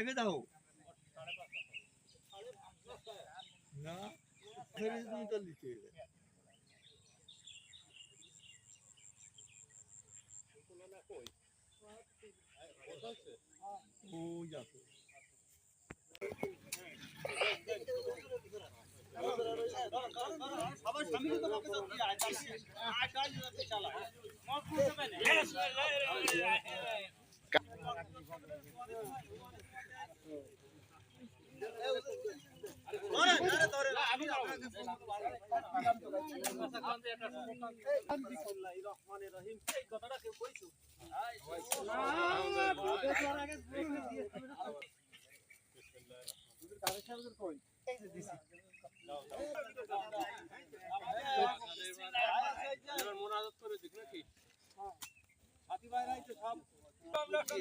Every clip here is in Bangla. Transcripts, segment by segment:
খাইবে দাও। না ফেরে তুমি তো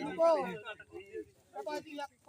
লিখে ও যাচ্ছে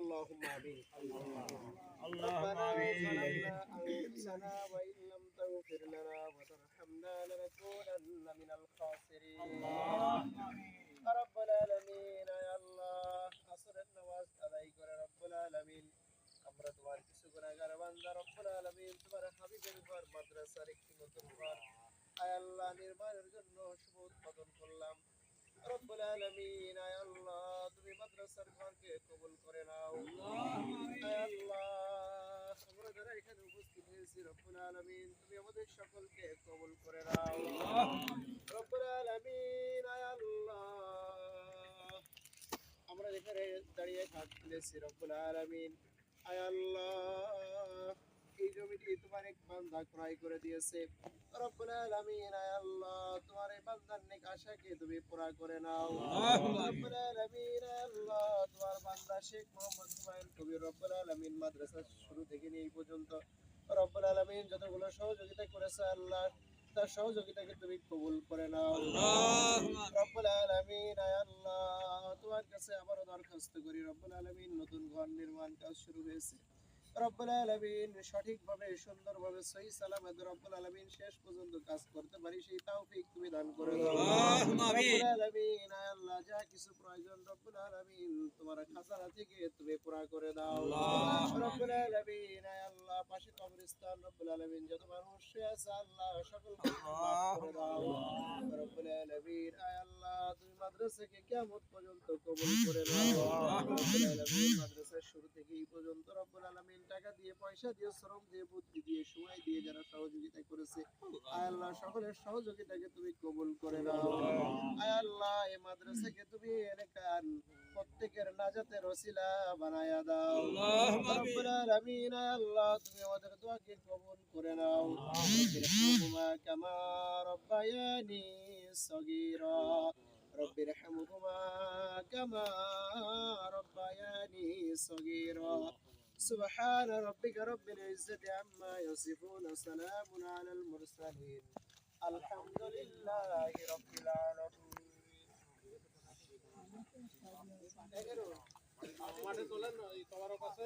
اللهم آمين. اللهم آمين. لنا وإن لم تغفر لنا وترحمنا لنكونن من الخاسرين. رب العالمين يا নির্মাণের জন্য শুভ উদ্বোধন করলাম। আমরা এখানে আমাদের সকলকে কবুল করে নাও। রব্বুল আমরা এখানে দাঁড়িয়ে হাত তুলেছি রব্বুল আলামিন, আয় আল্লাহ এই জমিটি তোমার এক বান্দা ক্রয় করে দিয়েছে। রব্বুল আলামিন আল্লাহ তোমার এই বান্দার নেক আশাকে তুমি পুরা করে নাও। রব্বুল আলামিন আল্লাহ তোমার বান্দা শেখ মোহাম্মদ হুমায়ুন কবির রব্বুল আলামিন মাদ্রাসা শুরু থেকে নিয়ে এই পর্যন্ত। রব্বুল আলামিন যতগুলো সহযোগিতা করেছে আল্লাহ তার সহযোগিতাকে তুমি কবুল করে নাও। রব্বুল আলামিন আয় আল্লাহ তোমার কাছে আবারও দরখাস্ত করি। রব্বুল আলামিন নতুন ঘর নির্মাণ কাজ শুরু হয়েছে। রব্বুল আলামিন সঠিকভাবে সুন্দরভাবে সহি সালামত রব্বুল আলামিন শেষ পর্যন্ত কাজ করতে পারি সেই তৌফিক তুমি দান করে। দাও রব্বুল আলামিন আল্লাহ যা কিছু প্রয়োজন রব্বুল আলামিন তোমার খাজানা থেকে তুমি পুরা করে দাও। রব্বুল আলামিন আল্লাহ পাশে কবরস্থান রব্বুল আলামিন যত মানুষ আছে আল্লাহ সকলকে মাফ করে দাও। রব্বুল আলামিন আল্লাহ। মাদ্রাসাকে কিয়ামত পর্যন্ত কবুল করে নাও। মাদ্রাসার শুরু থেকে এই পর্যন্ত রব্বুল আলামিন টাকা দিয়ে পয়সা দিয়ে শ্রম দিয়ে বুদ্ধি দিয়ে সময় দিয়ে যারা সহযোগিতা করেছে আল্লাহ সকলের সহযোগিতাকে তুমি কবুল করে নাও। আল্লাহ এই মাদ্রাসাকে তুমি এলাকার প্রত্যেকের নাজাতের ওসিলা বানায়া দাও। রব্বুল আলামিন আল্লাহ তুমি আমাদের দোয়াকে কবুল করে নাও। কামা রব্বায়ানি সগীরা। رب ارحمهما كما ربياني صغيرا سبحان ربك رب العزة عما يصفون سلام على المرسلين الحمد لله رب العالمين মাঠে তোলেন এই তোমার কাছে